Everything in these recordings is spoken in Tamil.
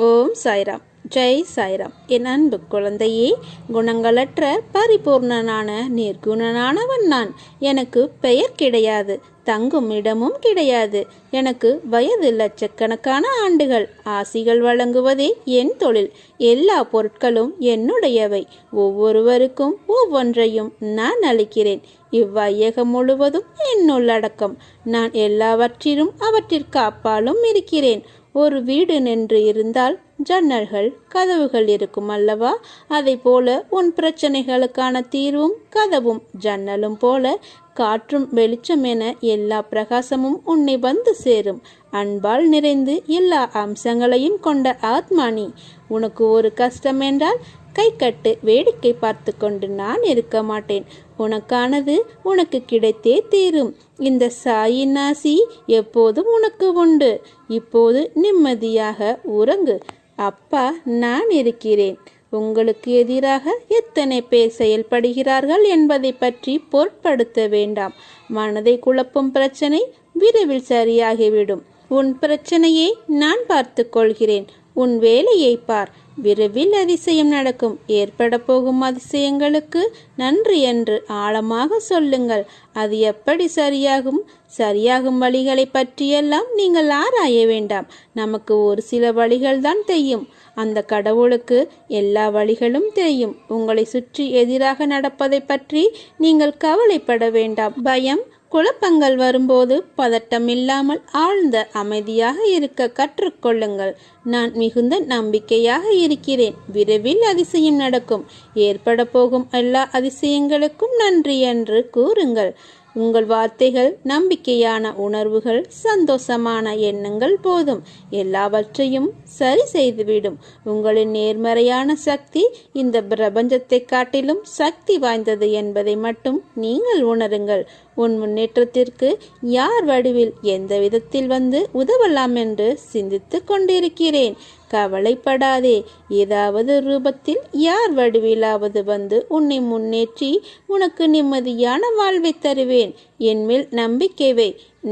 ஓம் சாய்ராம். ஜெய் சாய்ராம். என் அன்பு குழந்தையே குணங்களற்ற பரிபூர்ணனான நிர்குணனானவன் நான். எனக்கு பெயர் கிடையாது தங்கும் இடமும் கிடையாது. எனக்கு வயது லட்சக்கணக்கான ஆண்டுகள். ஆசிகள் வழங்குவதே என் தொழில். எல்லா பொருட்களும் என்னுடையவை. ஒவ்வொருவருக்கும் ஒவ்வொன்றையும் நான் அளிக்கிறேன். இவ்வையகம் முழுவதும் என்னுள்ளடக்கம் நான் எல்லாவற்றிலும் அவற்றிற்கு அப்பாலும் இருக்கிறேன். ஒரு வீடு நின்று இருந்தால் ஜன்னல்கள் கதவுகள் இருக்கும் அல்லவா? அதை போல உன் பிரச்சனைகளுக்கான தீர்வும் கதவும் ஜன்னலும் போல காற்றும் வெளிச்சம் என எல்லா பிரகாசமும் உன்னை வந்து சேரும். அன்பால் நிறைந்து எல்லா அம்சங்களையும் கொண்ட ஆத்மானி. உனக்கு ஒரு கஷ்டம் என்றால் கை கட்டு வேடிக்கை பார்த்து கொண்டு நான் இருக்க மாட்டேன். உனக்கானது உனக்கு கிடைத்தே தீரும். இந்த சாயின் நாசி எப்போதும் உனக்கு உண்டு. இப்போது நிம்மதியாக உறங்கு. அப்பா நான் இருக்கிறேன். உங்களுக்கு எதிராக எத்தனை பேர் செயல்படுகிறார்கள் என்பதை பற்றி பொருட்படுத்த வேண்டாம். மனதை குழப்பும் பிரச்சனை விரைவில் சரியாகிவிடும். உன் பிரச்சனையை நான் பார்த்து கொள்கிறேன். உன் வேலையை பார். விரைவில் அதிசயம் நடக்கும். ஏற்பட போகும் அதிசயங்களுக்கு நன்றி என்று ஆழமாக சொல்லுங்கள். அது எப்படி சரியாகும்? சரியாகும் வழிகளை பற்றியெல்லாம் நீங்கள் ஆராய வேண்டாம். நமக்கு ஒரு சில வழிகள் தான் தெரியும். அந்த கடவுளுக்கு எல்லா வழிகளும் தெரியும். உங்களை சுற்றி எதிராக நடப்பதை பற்றி நீங்கள் கவலைப்பட வேண்டாம். பயம் குழப்பங்கள் வரும்போது பதட்டம் இல்லாமல் ஆழ்ந்த அமைதியாக இருக்க கற்றுக்கொள்ளுங்கள். நான் மிகுந்த நம்பிக்கையாக இருக்கிறேன். விரைவில் அதிசயம் நடக்கும். ஏற்பட போகும் எல்லா அதிசயங்களுக்கும் நன்றி என்று கூறுங்கள். உங்கள் வார்த்தைகள் நம்பிக்கையான உணர்வுகள் சந்தோஷமான எண்ணங்கள் போதும். எல்லாவற்றையும் சரி செய்துவிடும். உங்களின் நேர்மறையான சக்தி இந்த பிரபஞ்சத்தை காட்டிலும் சக்தி வாய்ந்தது என்பதை மட்டும் நீங்கள் உணருங்கள். உன் முன்னேற்றத்திற்கு யார் வடிவில் எந்த விதத்தில் வந்து உதவலாம் என்று சிந்தித்து கொண்டிருக்கிறேன். கவலைப்படாதே. ஏதாவது ரூபத்தில் யார் வடிவிலாவது வந்து உன்னை முன்னேற்றி உனக்கு நிம்மதியான வாழ்வை தருவேன். என்மேல் நம்பிக்கைவை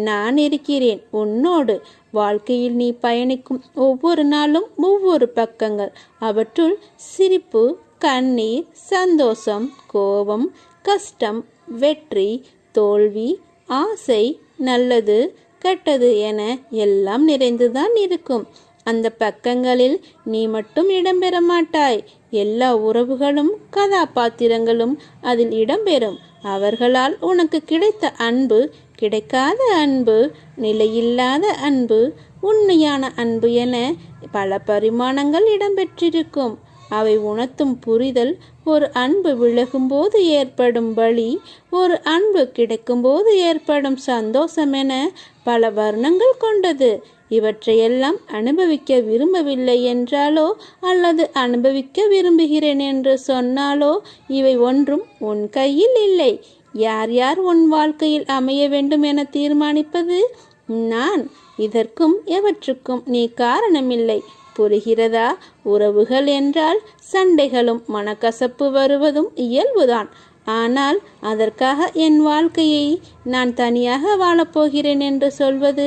நான் இருக்கிறேன் உன்னோடு. வாழ்க்கையில் நீ பயணிக்கும் ஒவ்வொரு நாளும் ஒவ்வொரு பக்கங்கள். அவற்றுள் சிரிப்பு கண்ணீர் சந்தோஷம் கோபம் கஷ்டம் வெற்றி தோல்வி ஆசை நல்லது கெட்டது என எல்லாம் நிறைந்துதான் இருக்கும். அந்த பக்கங்களில் நீ மட்டும் இடம்பெற மாட்டாய். எல்லா உறவுகளும் கதாபாத்திரங்களும் அதில் இடம்பெறும் அவர்களால் உனக்கு கிடைத்த அன்பு கிடைக்காத அன்பு நிலையில்லாத அன்பு உண்மையான அன்பு என பல பரிமாணங்கள் இடம்பெற்றிருக்கும் அவை உணர்த்தும் புரிதல் ஒரு அன்பு விலகும்போது ஏற்படும் வழி ஒரு அன்பு கிடைக்கும்போது ஏற்படும் சந்தோஷம் என பல வர்ணங்கள் கொண்டது. இவற்றையெல்லாம் அனுபவிக்க விரும்பவில்லை என்றாலோ அல்லது அனுபவிக்க விரும்புகிறேன் என்று சொன்னாலோ இவை ஒன்றும் உன் கையில் இல்லை. யார் யார் உன் வாழ்க்கையில் அமைய வேண்டும் என தீர்மானிப்பது? நான். இதற்கும் எவற்றுக்கும் நீ காரணமில்லை. புரிகிறதா? உறவுகள் என்றால் சண்டைகளும் மனக்கசப்பு வருவதும் இயல்புதான். ஆனால் அதற்காக என் வாழ்க்கையை நான் தனியாக வாழப்போகிறேன் என்று சொல்வது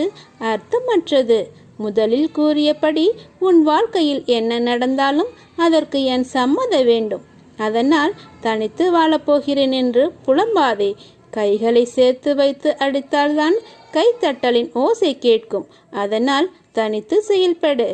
அர்த்தமற்றது. முதலில் கூறியபடி உன் வாழ்க்கையில் என்ன நடந்தாலும் அதற்கு என் சம்மத வேண்டும். அதனால் தனித்து வாழப்போகிறேன் என்று புலம்பாதே. கைகளை சேர்த்து வைத்து அடித்தால்தான் கைத்தட்டலின் ஓசை கேட்கும். அதனால் தனித்து செயல்படு.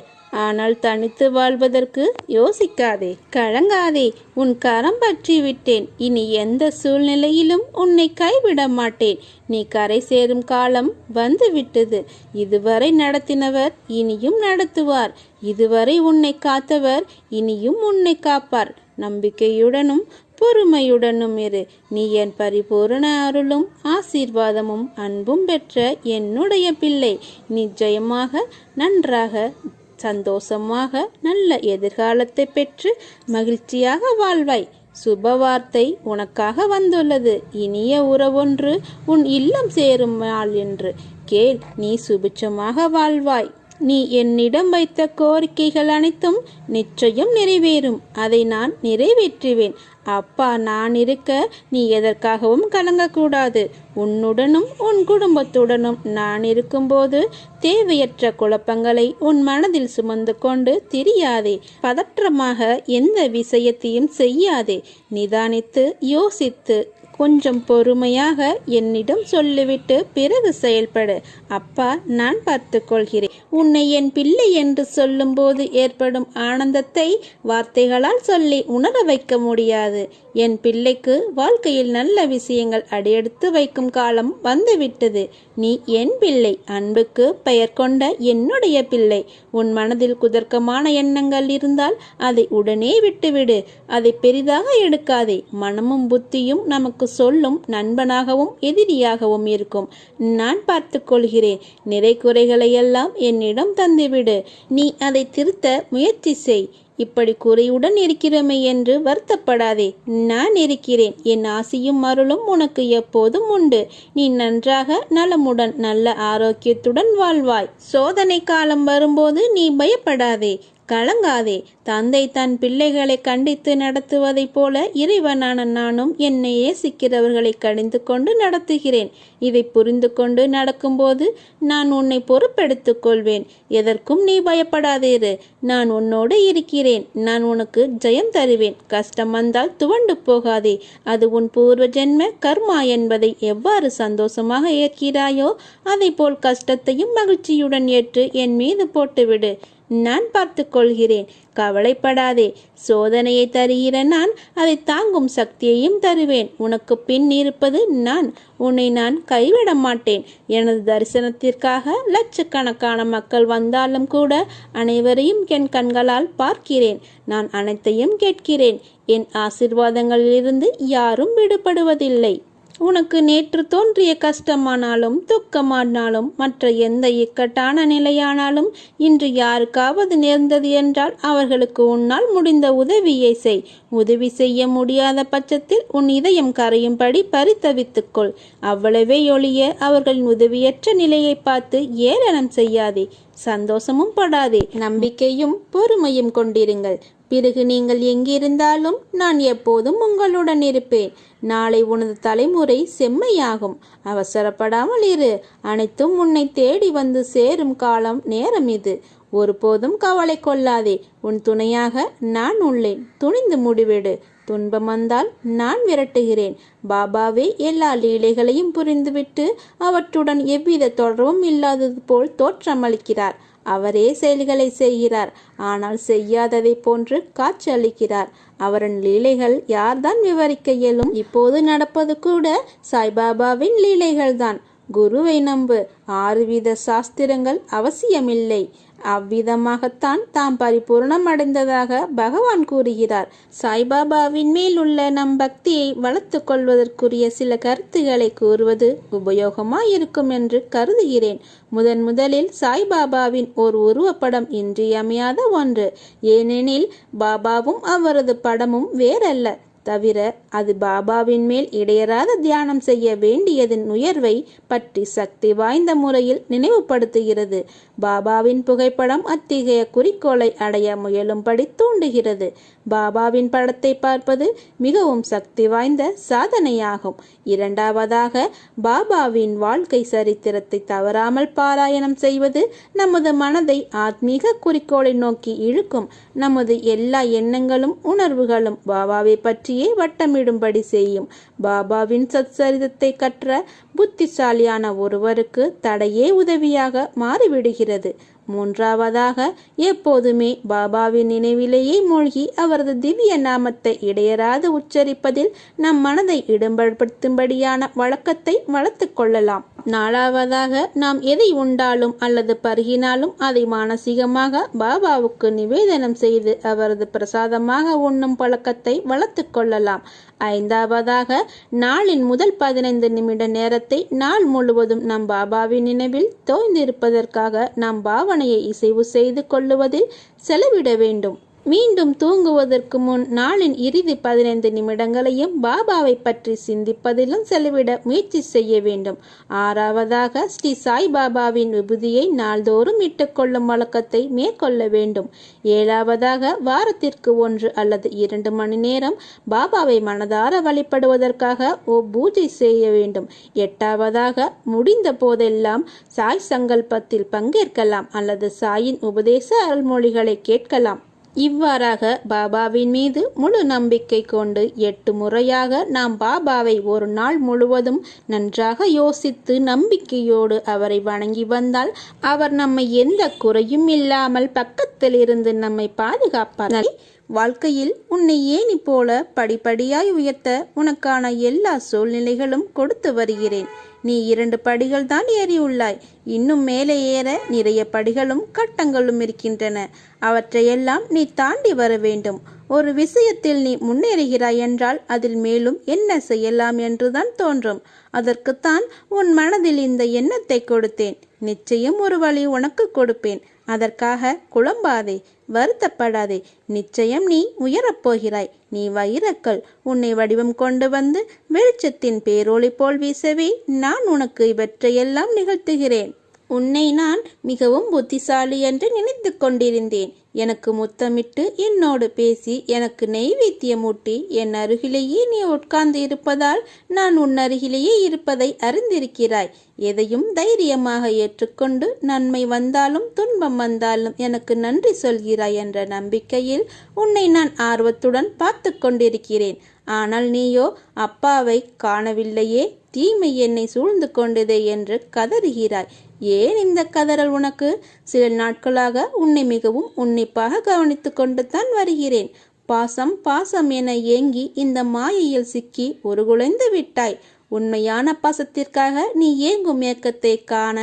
ஆனால் தனித்து வாழ்வதற்கு யோசிக்காதே கழங்காதே உன் கரம் பற்றி விட்டேன் இனி எந்த சூழ்நிலையிலும் உன்னை கைவிட மாட்டேன். நீ கரை சேரும் காலம் வந்து விட்டது இதுவரை நடத்தினவர் இனியும் நடத்துவார். இதுவரை உன்னை காத்தவர் இனியும் உன்னை காப்பார். நம்பிக்கையுடனும் பொறுமையுடனும் இரு. நீ என் பரிபூரண அருளும் ஆசீர்வாதமும் அன்பும் பெற்ற என்னுடைய பிள்ளை. நிச்சயமாக நன்றாக சந்தோஷமாக நல்ல எதிர்காலத்தை பெற்று மகிழ்ச்சியாக வாழ்வாய். சுப வார்த்தை உனக்காக வந்துள்ளது. இனிய உறவொன்று உன் இல்லம் சேரும் நாள் என்று. கேள் நீ சுபிட்சமாக வாழ்வாய். நீ என்னிடம் வைத்த கோரிக்கைகள் அனைத்தும் நிச்சயம் நிறைவேறும். அதை நான் நிறைவேற்றுவேன். அப்பா நான் இருக்க நீ எதற்காகவும் கலங்கக்கூடாது. உன்னுடனும் உன் குடும்பத்துடனும் நான் இருக்கும்போது தேவையற்ற குழப்பங்களை உன் மனதில் சுமந்து கொண்டு திரியாதே. பதற்றமாக எந்த விஷயத்தையும் செய்யாதே. நிதானித்து யோசித்து கொஞ்சம் பொறுமையாக என்னிடம் சொல்லிவிட்டு பிறகு செயல்படு. அப்பா நான் பார்த்து கொள்கிறேன் உன்னை என் பிள்ளை என்று சொல்லும்போது ஏற்படும் ஆனந்தத்தை வார்த்தைகளால் சொல்லி உணர வைக்க முடியாது. என் பிள்ளைக்கு வாழ்க்கையில் நல்ல விஷயங்கள் அடியெடுத்து வைக்கும் காலம் வந்துவிட்டது. நீ என் பிள்ளை. அன்புக்கு பெயர் கொண்ட என்னுடைய பிள்ளை. உன் மனதில் குதர்க்கமான எண்ணங்கள் இருந்தால் அதை உடனே விட்டுவிடு. அதை பெரிதாக எடுக்காதே. மனமும் புத்தியும் நமக்கு சொல்லும் நண்பனாகவும் எதிரியாகவும் இருக்கும். நான் பார்த்து கொள்கிறேன். நிறை குறைகளை எல்லாம் என்னிடம் தந்துவிடு. நீ அதை திருத்த முயற்சி செய். இப்படி குறையுடன் இருக்கிறோமே என்று வருத்தப்படாதே. நான் இருக்கிறேன். என் ஆசியும் அருளும் உனக்கு எப்போதும் உண்டு. நீ நன்றாக நலமுடன் நல்ல ஆரோக்கியத்துடன் வாழ்வாய். சோதனை காலம் வரும்போது நீ பயப்படாதே. கலங்காதே. தந்தை தன் பிள்ளைகளை கண்டித்து நடத்துவதைப் போல இறைவனான நானும் என்னை ஏசிக்கிறவர்களை கடிந்து கொண்டு நடத்துகிறேன். இதை புரிந்து கொண்டு நடக்கும்போது நான் உன்னை பொறுப்பெடுத்துக் கொள்வேன். எதற்கும் நீ பயப்படாதேரு. நான் உன்னோடு இருக்கிறேன். நான் உனக்கு ஜெயம் தருவேன். கஷ்டம் வந்தால் துவண்டு போகாதே. அது உன் பூர்வ ஜென்ம கர்மா என்பதை எவ்வாறு சந்தோஷமாக ஏற்கிறாயோ அதை போல் கஷ்டத்தையும் மகிழ்ச்சியுடன் ஏற்று என் மீது போட்டுவிடு. நான் பார்த்து கொள்கிறேன் கவலைப்படாதே. சோதனையை தருகிற நான் அதை தாங்கும் சக்தியையும் தருவேன். உனக்கு பின் இருப்பது நான். உன்னை நான் கைவிட மாட்டேன். எனது தரிசனத்திற்காக லட்சக்கணக்கான மக்கள் வந்தாலும் கூட அனைவரையும் என் கண்களால் பார்க்கிறேன். நான் அனைத்தையும் கேட்கிறேன். என் ஆசிர்வாதங்களிலிருந்து யாரும் விடுபடுவதில்லை. உனக்கு நேற்று தோன்றிய கஷ்டமானாலும் துக்கமானாலும் மற்ற எந்த இக்கட்டான நிலையானாலும் இன்று யாருக்காவது நேர்ந்தது என்றால் அவர்களுக்கு உன்னால் முடிந்த உதவியை செய். உதவி செய்ய முடியாத பட்சத்தில் உன் இதயம் கரையும்படி பரித்தவித்துக்கொள் அவ்வளவே ஒழிய அவர்களின் உதவியற்ற நிலையை பார்த்து ஏளனம் செய்யாதே. சந்தோஷமும் படாதே. நம்பிக்கையும் பொறுமையும் கொண்டிருங்கள். பிறகு நீங்கள் எங்கிருந்தாலும் நான் எப்போதும் உங்களுடன் இருப்பேன். நாளை உனது தலைமுறை செம்மையாகும். அவசரப்படாமல் இரு. அனைத்தும் உன்னை தேடி வந்து சேரும் காலம் நேரம் இது. ஒருபோதும் கவலை கொள்ளாதே. உன் துணையாக நான் உள்ளேன். துணிந்து முடிவெடு. துன்பம் வந்தால் நான் விரட்டுகிறேன். பாபாவே எல்லா லீலைகளையும் புரிந்துவிட்டு அவற்றுடன் எவ்வித தொடர்பும் இல்லாதது போல் தோற்றமளிக்கிறார். அவரே செயல்களை செய்கிறார். ஆனால் செய்யாததை போன்று காட்சி அளிக்கிறார் அவரின் லீலைகள் யார்தான் விவரிக்க இயலும்? இப்போது நடப்பது கூட சாய்பாபாவின் லீலைகள்தான். குருவை நம்பு. ஆறுவித சாஸ்திரங்கள் அவசியமில்லை. அவ்விதமாகத்தான் தாம் பரிபூர்ணம் அடைந்ததாக பகவான் கூறுகிறார். சாய்பாபாவின் மேல் உள்ள நம் பக்தியை வளர்த்து கொள்வதற்குரிய சில கருத்துக்களை கூறுவது உபயோகமாயிருக்கும் என்று கருதுகிறேன். முதன் முதலில் சாய்பாபாவின் ஓர் உருவப்படம் இன்றியமையாத ஒன்று. ஏனெனில் பாபாவும் அவரது படமும் வேறல்ல. தவிர அது பாபாவின் மேல் இடையறாத தியானம் செய்ய வேண்டியதன் உயர்வை பற்றி சக்தி வாய்ந்த முறையில் நினைவுபடுத்துகிறது. பாபாவின் புகைப்படம் அத்தகைய குறிக்கோளை அடைய முயலும்படி தூண்டுகிறது. பாபாவின் படத்தை பார்ப்பது மிகவும் சக்தி வாய்ந்த சாதனையாகும். இரண்டாவதாக பாபாவின் வாழ்க்கை சரித்திரத்தை தவறாமல் பாராயணம் செய்வது நமது மனதை ஆத்மீக குறிக்கோளை நோக்கி இழுக்கும். நமது எல்லா எண்ணங்களும் உணர்வுகளும் பாபாவை பற்றியே வட்டமிடும்படி செய்யும். பாபாவின் சத்சரிதத்தை கற்ற புத்திசாலியான ஒருவருக்கு தடையே உதவியாக மாறிவிடுகிறது. மூன்றாவதாக எப்போதுமே பாபாவின் நினைவிலேயே மூழ்கி அவரது திவ்ய நாமத்தை இடையராது உச்சரிப்பதில் நம் மனதை இடம்படுத்தும்படியான வழக்கத்தை வளர்த்து கொள்ளலாம். நாலாவதாக நாம் எதை உண்டாலும் அல்லது பருகினாலும் அதை மானசீகமாக பாபாவுக்கு நிவேதனம் செய்து அவரது பிரசாதமாக உண்ணும் பழக்கத்தை வளர்த்து கொள்ளலாம். ஐந்தாவதாக நாளின் முதல் பதினைந்து நிமிட நேரத்தை நாள் முழுவதும் நம் பாபாவின் நினைவில் தோய்ந்திருப்பதற்காக நாம் பாவனையை இசைவு செய்து கொள்ளுவதில் செலவிட வேண்டும். மீண்டும் தூங்குவதற்கு முன் நாளின் இறுதி பதினைந்து நிமிடங்களையும் பாபாவை பற்றி சிந்திப்பதிலும் செலவிட முயற்சி செய்ய வேண்டும். ஆறாவதாக ஸ்ரீ சாய் பாபாவின் விபூதியை நாள்தோறும் இட்டுக்கொள்ளும் வழக்கத்தை மேற்கொள்ள வேண்டும். ஏழாவதாக வாரத்திற்கு ஒன்று அல்லது இரண்டு மணி நேரம் பாபாவை மனதார வழிபடுவதற்காக ஓ பூஜை செய்ய வேண்டும். எட்டாவதாக முடிந்த போதெல்லாம் சாய் சங்கல்பத்தில் பங்கேற்கலாம் அல்லது சாயின் உபதேச அருள்மொழிகளை கேட்கலாம். இவ்வாறாக பாபாவின் மீது முழு நம்பிக்கை கொண்டு எட்டு முறையாக நாம் பாபாவை ஒரு நாள் முழுவதும் நன்றாக யோசித்து நம்பிக்கையோடு அவரை வணங்கி வந்தால் அவர் நம்மை எந்த குறையும் இல்லாமல் பக்கத்தில் இருந்து நம்மை பாதுகாப்பார். வாழ்க்கையில் உன்னை ஏணி போல படிப்படியாய் உயர்த்த உனக்கான எல்லா சூழ்நிலைகளும் கொடுத்து வருகிறேன். நீ இரண்டு படிகள் தான் ஏறியுள்ளாய். இன்னும் மேலே ஏற நிறைய படிகளும் கட்டங்களும் இருக்கின்றன. அவற்றையெல்லாம் நீ தாண்டி வர வேண்டும். ஒரு விஷயத்தில் நீ முன்னேறுகிறாய் என்றால் அதில் மேலும் என்ன செய்யலாம் என்றுதான் தோன்றும். அதற்குத்தான் உன் மனதில் இந்த எண்ணத்தை கொடுத்தேன். நிச்சயம் ஒரு வழி உனக்கு கொடுப்பேன். அதற்காக குழம்பாதே. வருத்தப்படாதே. நிச்சயம் நீ உயரப் போகிறாய் நீ வைரக்கல். உன்னை வடிவம் கொண்டு வந்து வெளிச்சத்தின் பேரொளி போல் வீசவே நான் உனக்கு இவற்றையெல்லாம் நிகழ்த்துகிறேன். உன்னை நான் மிகவும் புத்திசாலி என்று நினைத்து கொண்டிருந்தேன். எனக்கு முத்தமிட்டு என்னோடு பேசி எனக்கு நெய்வேத்தியமூட்டி என் அருகிலேயே நீ உட்கார்ந்து இருப்பதால் நான் உன் அருகிலேயே இருப்பதை அறிந்திருக்கிறாய். எதையும் தைரியமாக ஏற்றுக்கொண்டு நன்மை வந்தாலும் துன்பம் வந்தாலும் எனக்கு நன்றி சொல்கிறாய் என்ற நம்பிக்கையில் உன்னை நான் ஆர்வத்துடன் பார்த்து கொண்டிருக்கிறேன். ஆனால் நீயோ அப்பாவை காணவில்லையே தீமை என்னை சூழ்ந்து கொண்டதே என்று கதறுகிறாய். ஏன் இந்த கதறல் உனக்கு? சில நாட்களாக உன்னை மிகவும் உன்னிப்பாக கவனித்து கொண்டு தான் வருகிறேன். பாசம் பாசம் என ஏங்கி இந்த மாயையில் சிக்கி ஒரு குலைந்து விட்டாய். உண்மையான பாசத்திற்காக நீ ஏங்கும் ஏக்கத்தை காண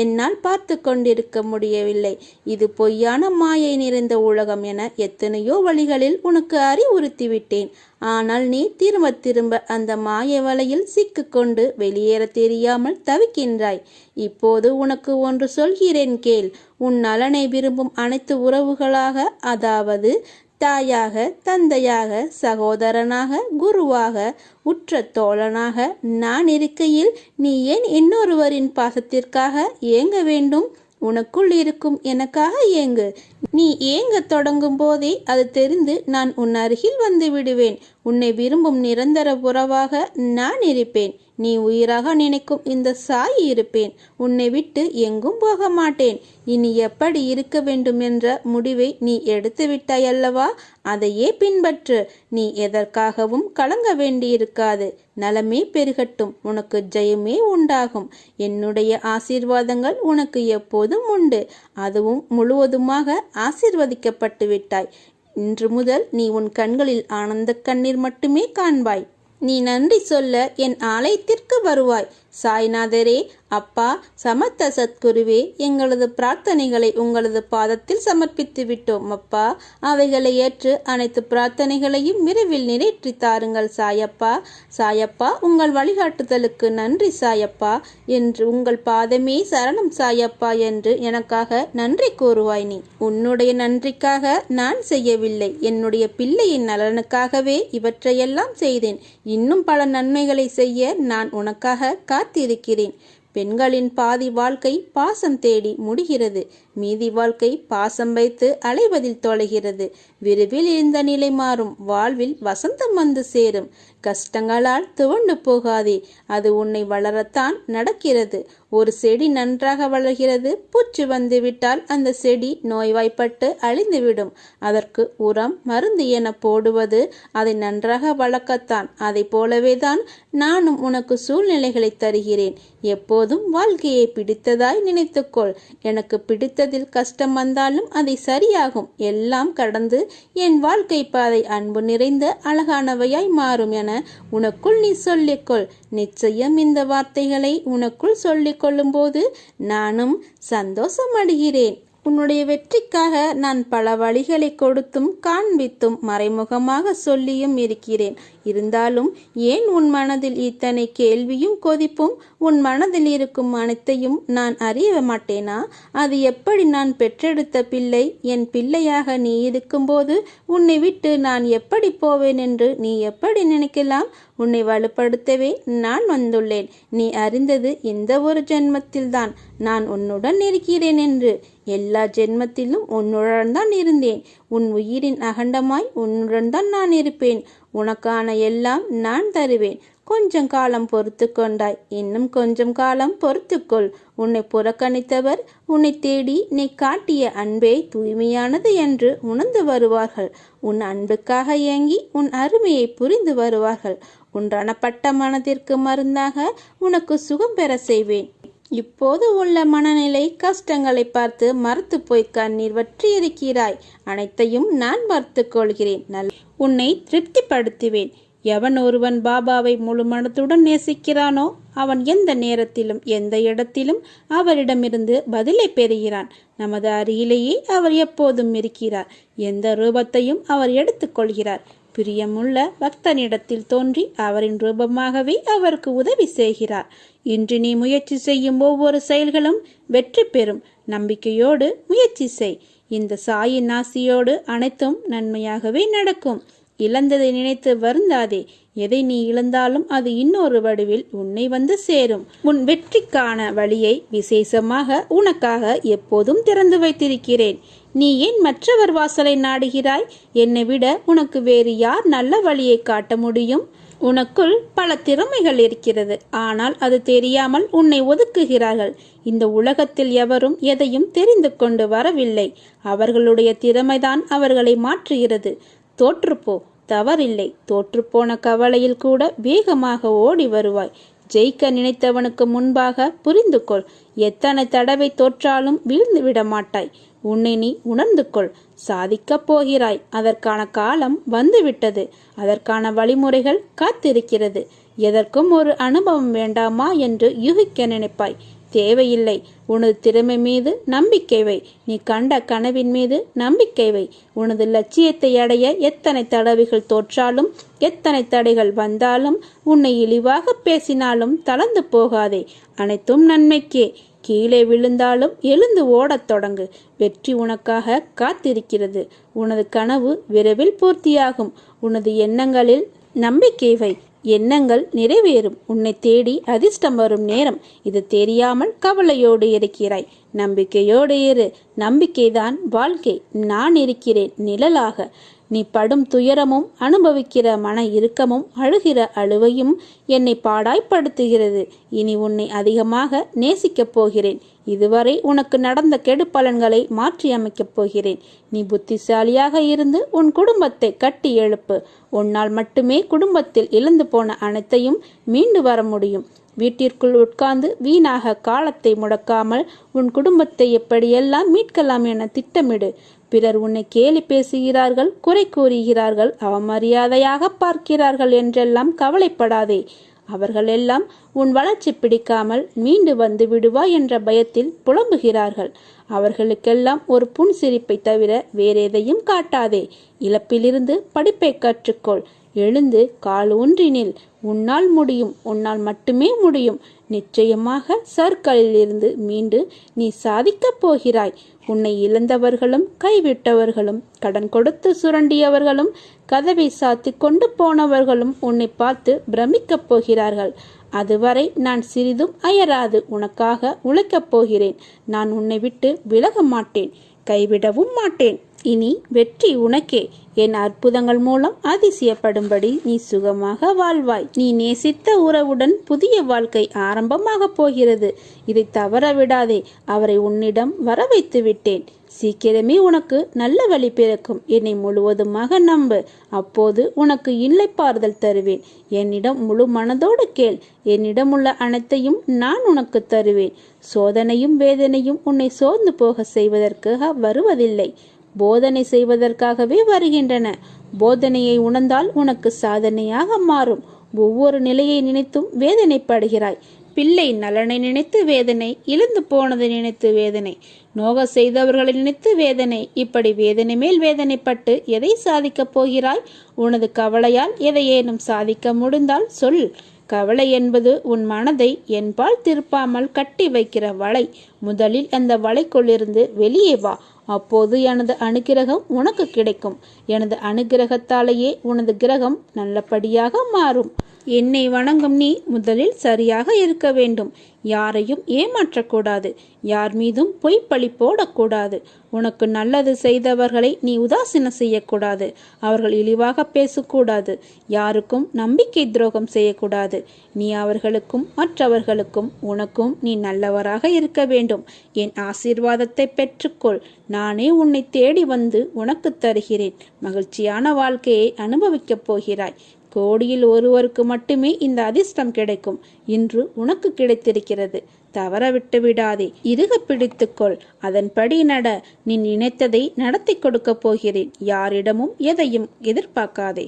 என்னால் பார்த்து கொண்டிருக்க முடியவில்லை. இது பொய்யான மாயை நிறைந்த உலகம் என எத்தனையோ வழிகளில் உனக்கு அறிவுறுத்திவிட்டேன். ஆனால் நீ திரும்ப திரும்ப அந்த மாய வலையில் சிக்கிக்கொண்டு வெளியேற தெரியாமல் தவிக்கின்றாய். இப்போது உனக்கு ஒன்று சொல்கிறேன் கேள். உன் நலனை விரும்பும் அனைத்து உறவுகளாக அதாவது தாயாக தந்தையாக சகோதரனாக குருவாக உற்ற தோழனாக நான் இருக்கையில் நீ ஏன் இன்னொருவரின் பாசத்திற்காக ஏங்க வேண்டும்? உனக்குள் இருக்கும் எனக்காக ஏங்கு. நீ ஏங்க தொடங்கும் போதே அது தெரிந்து நான் உன் அருகில் வந்து விடுவேன். உன்னை விரும்பும் நிரந்தர உறவாக நான் இருப்பேன். நீ உயிராக நினைக்கும் இந்த சாய் இருப்பேன். உன்னை விட்டு எங்கும் போக மாட்டேன். இனி எப்படி இருக்க வேண்டும் என்ற முடிவை நீ எடுத்து விட்டாய் அல்லவா? அதையே பின்பற்று. நீ எதற்காகவும் கலங்க வேண்டியிருக்காது. நலமே பெருகட்டும். உனக்கு ஜெயமே உண்டாகும். என்னுடைய ஆசீர்வாதங்கள் உனக்கு எப்போதும் உண்டு. அதுவும் முழுவதுமாக ஆசீர்வதிக்கப்பட்டு விட்டாய். இன்று முதல் நீ உன் கண்களில் ஆனந்த கண்ணீர் மட்டுமே காண்பாய். நீ நன்றி சொல்ல என் ஆலயத்திற்கு வருவாய். சாய்நாதரே அப்பா சமத்த சத்குருவே எங்களது பிரார்த்தனைகளை உங்களது பாதத்தில் சமர்ப்பித்து விட்டோம் அப்பா. அவைகளை ஏற்று அனைத்து பிரார்த்தனைகளையும் விரைவில் நிறைவேற்றி தாருங்கள் சாயப்பா. சாயப்பா உங்கள் வழிகாட்டுதலுக்கு நன்றி சாயப்பா என்று உங்கள் பாதமே சரணம் சாயப்பா என்று எனக்காக நன்றி கூறுவாய் நீ. உன்னுடைய நன்றிக்காக நான் செய்யவில்லை. என்னுடைய பிள்ளையின் நலனுக்காகவே இவற்றையெல்லாம் செய்தேன். இன்னும் பல நன்மைகளை செய்ய நான் உனக்காக காத்திருக்கிறேன். பெண்களின் பாதி வாழ்க்கை பாசம் தேடி முடிகிறது. மீதி வாழ்க்கை பாசம் வைத்து அலைவதில் தொலைகிறது. விரைவில் இந்த நிலை மாறும். வாழ்வில் வசந்தம் வந்து சேரும். கஷ்டங்களால் துவண்டு போகாதே. அது உன்னை வளரத்தான் நடக்கிறது. ஒரு செடி நன்றாக வளர்கிறது. பூச்சி வந்துவிட்டால் அந்த செடி நோய்வாய்ப்பட்டு அழிந்துவிடும். அதற்கு உரம் மருந்து என போடுவது அதை நன்றாக வளர்க்கத்தான். அதை போலவே தான் நானும் உனக்கு சூழ்நிலைகளை தருகிறேன். எப்போதும் வாழ்க்கையை பிடித்ததாய் நினைத்துக்கொள். எனக்கு பிடித்த பிடித்ததில் கஷ்டம் வந்தாலும் அதை சரியாகும். எல்லாம் கடந்து என் வாழ்க்கை பாதை அன்பு நிறைந்த அழகானவையாய் மாறும் என உனக்குள் நீ சொல்லிக்கொள் நிச்சயம் இந்த வார்த்தைகளை உனக்குள் சொல்லிக்கொள்ளும்போது நானும் சந்தோஷம் அடைகிறேன் உன்னுடைய வெற்றிக்காக நான் பல வழிகளை கொடுத்தும் காண்பித்தும் மறைமுகமாக சொல்லியும் இருக்கிறேன். இருந்தாலும் ஏன் உன் மனதில் இத்தனை கேள்வியும் கொதிப்பும் உன் மனதில் இருக்கும் அனைத்தையும் நான் அறிய மாட்டேனா? அது எப்படி நான் பெற்றெடுத்த பிள்ளை? என் பிள்ளையாக நீ இருக்கும்போது உன்னை விட்டு நான் எப்படி போவேன் என்று நீ எப்படி நினைக்கலாம்? உன்னை வலுப்படுத்தவே நான் வந்துள்ளேன். நீ அறிந்தது இந்த ஒரு ஜென்மத்தில்தான். நான் உன்னுடன் இருக்கிறேன் என்று எல்லா ஜென்மத்திலும் உன்னுடன் தான் இருந்தேன். உன் உயிரின் அகண்டமாய் உன்னுடன் தான் நான் இருப்பேன். உனக்கான எல்லாம் நான் தருவேன். கொஞ்சம் காலம் பொறுத்து கொண்டாய். இன்னும் கொஞ்சம் காலம் பொறுத்துக்கொள் உன்னை புறக்கணித்தவர் உன்னை தேடி நீ காட்டிய அன்பே தூய்மையானது என்று உணர்ந்து வருவார்கள். உன் அன்புக்காக ஏங்கி உன் அருமையை புரிந்து வருவார்கள். உன் ரணப்பட்ட மனதிற்கு மருந்தாக உனக்கு சுகம் பெற செய்வேன். இப்போது உள்ள மனநிலை கஷ்டங்களை பார்த்து மறுத்து போய் கண்ணீர் வற்றி இருக்கிறாய் அனைத்தையும் நான் மறுத்து கொள்கிறேன். நல் உன்னை திருப்திப்படுத்துவேன். எவன் ஒருவன் பாபாவை முழு மனத்துடன் நேசிக்கிறானோ அவன் எந்த நேரத்திலும் எந்த இடத்திலும் அவரிடமிருந்து பதிலை பெறுகிறான். நமது அருகிலேயே அவர் எப்போதும் இருக்கிறார். எந்த ரூபத்தையும் அவர் எடுத்துக்கொள்கிறார் பிரியமுள்ள பக்தனிடத்தில் தோன்றி அவரின் ரூபமாகவே அவருக்கு உதவி செய்கிறார். இன்று நீ முயற்சி செய்யும் ஒவ்வொரு செயல்களும் வெற்றி பெறும். நம்பிக்கையோடு முயற்சி செய். இந்த சாயின் ஆசியோடு அனைத்தும் நன்மையாகவே நடக்கும். இழந்ததை நினைத்து வருந்தாதே. எதை நீ இழந்தாலும் அது இன்னொரு வடிவில் உன்னை வந்து சேரும். உன் வெற்றிக்கான வழியை விசேஷமாக உனக்காக எப்போதும் திறந்து வைத்திருக்கிறேன். நீ ஏன் மற்றவர் வாசலை நாடுகிறாய்? என்னை விட உனக்கு வேறு யார் நல்ல வழியை காட்ட முடியும்? உனக்குள் பல திறமைகள் இருக்கிறது. ஆனால் அது தெரியாமல் உன்னை ஒதுக்குகிறார்கள். இந்த உலகத்தில் எவரும் எதையும் தெரிந்து கொண்டு வரவில்லை. அவர்களுடைய திறமைதான் அவர்களை மாற்றுகிறது. தோற்றுப்போ. தவறில்லை. தோற்றுப்போன கவலையில் கூட வேகமாக ஓடி வருவாய். ஜெயிக்க நினைத்தவனுக்கு முன்பாக புரிந்து கொள் எத்தனை தடவை தோற்றாலும் வீழ்ந்து விட மாட்டாய் உன்னை நீ உணர்ந்து கொள் சாதிக்கப் போகிறாய். அதற்கான காலம் வந்துவிட்டது. அதற்கான வழிமுறைகள் காத்திருக்கிறது. எதற்கும் ஒரு அனுபவம் வேண்டாமா என்று யூகிக்க நினைப்பாய். தேவையில்லை. உனது திறமை மீது நம்பிக்கை வை. நீ கண்ட கனவின் மீது நம்பிக்கை வை. உனது லட்சியத்தை அடைய எத்தனை தடவைகள் தோற்றாலும் எத்தனை தடைகள் வந்தாலும் உன்னை இழிவாக பேசினாலும் தளர்ந்து போகாதே. அனைத்தும் நன்மைக்கே. கீழே விழுந்தாலும் எழுந்து ஓடத் தொடங்கு. வெற்றி உனக்காக காத்திருக்கிறது. உனது கனவு விரைவில் பூர்த்தியாகும். உனது எண்ணங்களில் நம்பிக்கை வை. எண்ணங்கள் நிறைவேறும். உன்னை தேடி அதிர்ஷ்டம் வரும் நேரம். இது தெரியாமல் கவலையோடு இருக்கிறாய். நம்பிக்கையோடு இரு. நம்பிக்கைதான் வாழ்க்கை. நான் இருக்கிறேன் நிழலாக. நீ படும் துயரமும் அனுபவிக்கிற மன இறுக்கமும் அழுகிற அழுவையும் என்னை பாடாய்ப்படுத்துகிறது. இனி உன்னை அதிகமாக நேசிக்கப் போகிறேன். இதுவரை உனக்கு நடந்த கெடு பலன்களை மாற்றி போகிறேன். நீ புத்திசாலியாக இருந்து உன் குடும்பத்தை கட்டி எழுப்பு. உன்னால் மட்டுமே குடும்பத்தில் இழந்து போன அனைத்தையும் மீண்டு வர முடியும். வீட்டிற்குள் உட்கார்ந்து வீணாக காலத்தை முடக்காமல் உன் குடும்பத்தை எப்படியெல்லாம் மீட்கலாம் என திட்டமிடு. பிறர் உன்னை கேலி பேசுகிறார்கள் குறை கூறுகிறார்கள் அவமரியாதையாக பார்க்கிறார்கள் என்றெல்லாம் கவலைப்படாதே. அவர்கள் எல்லாம் உன் வளர்ச்சி பிடிக்காமல் மீண்டு வந்து விடுவா என்ற பயத்தில் புலம்புகிறார்கள். அவர்களுக்கெல்லாம் ஒரு புன்சிரிப்பை தவிர வேறெதையும் காட்டாதே. இழப்பிலிருந்து படிப்பை கற்றுக்கொள். எழுந்து கால் ஊன்றினில் உன்னால் முடியும் உன்னால் மட்டுமே முடியும். நிச்சயமாக சர்க்கலிலிருந்து மீண்டு நீ சாதிக்கப் போகிறாய். உன்னை இழந்தவர்களும் கைவிட்டவர்களும் கடன் கொடுத்து சுரண்டியவர்களும் கதவை சாத்து கொண்டு போனவர்களும் உன்னை பார்த்து பிரமிக்கப் போகிறார்கள். அதுவரை நான் சிறிதும் அயராது. உனக்காக உழைக்கப் போகிறேன். நான் உன்னை விட்டு விலக மாட்டேன். கைவிடவும் மாட்டேன். இனி வெற்றி உனக்கே. என் அற்புதங்கள் மூலம் அதிசயப்படும்படி நீ சுகமாக வாழ்வாய். நீ நேசித்த உறவுடன் புதிய வாழ்க்கை ஆரம்பமாக போகிறது. இதை தவற விடாதே. அவரை உன்னிடம் வர வைத்து விட்டேன் சீக்கிரமே உனக்கு நல்ல வழி பிறக்கும். என்னை முழுவதுமாக நம்பு. அப்போது உனக்கு இல்லைப்பாறுதல் தருவேன். என்னிடம் முழு மனதோடு கேள். என்னிடம் உள்ள அனைத்தையும் நான் உனக்கு தருவேன். சோதனையும் வேதனையும் உன்னை சோர்ந்து போக செய்வதற்காக வருவதில்லை. போதனை செய்வதற்காகவே வருகின்றன. போதனையை உணர்ந்தால் உனக்கு சாதனையாக மாறும். ஒவ்வொரு நிலையை நினைத்தும் வேதனைப்படுகிறாய். பிள்ளை நலனை நினைத்து வேதனை இழந்து போனதை நினைத்து வேதனை நோக செய்தவர்களை நினைத்து வேதனை இப்படி வேதனை மேல் வேதனைப்பட்டு எதை சாதிக்கப் போகிறாய்? உனது கவலையால் எதையேனும் சாதிக்க முடிந்தால் சொல். கவலை என்பது உன் மனதை என்பால் திருப்பாமல் கட்டி வைக்கிற வலை. முதலில் அந்த வலைக்குள்ளிருந்து வெளியே வா. அப்போது எனது அனுகிரகம் உனக்கு கிடைக்கும். எனது அனுகிரகத்தாலேயே உனது கிரகம் நல்லபடியாக மாறும். என்னை வணங்கும் நீ முதலில் சரியாக இருக்க வேண்டும். யாரையும் ஏமாற்றக்கூடாது. யார் மீதும் பொய்ப்பழி போடக்கூடாது. உனக்கு நல்லது செய்தவர்களை நீ உதாசீனம் செய்யக்கூடாது. அவர்கள் இழிவாக பேசக்கூடாது. யாருக்கும் நம்பிக்கை துரோகம் செய்யக்கூடாது. நீ அவர்களுக்கும் மற்றவர்களுக்கும் உனக்கும் நீ நல்லவராக இருக்க வேண்டும். என் ஆசீர்வாதத்தை பெற்றுக்கொள். நானே உன்னை தேடி வந்து உனக்கு தருகிறேன். மகிழ்ச்சியான வாழ்க்கையை அனுபவிக்கப் போகிறாய். கோடியில் ஒருவருக்கு மட்டுமே இந்த அதிர்ஷ்டம் கிடைக்கும். இன்று உனக்கு கிடைத்திருக்கிறது. தவற விட்டு விடாதே. இறுக பிடித்துக்கொள். அதன்படி நட. நீ நினைத்ததை நடத்தி கொடுக்கப் போகிறேன். யாரிடமும் எதையும் எதிர்பார்க்காதே.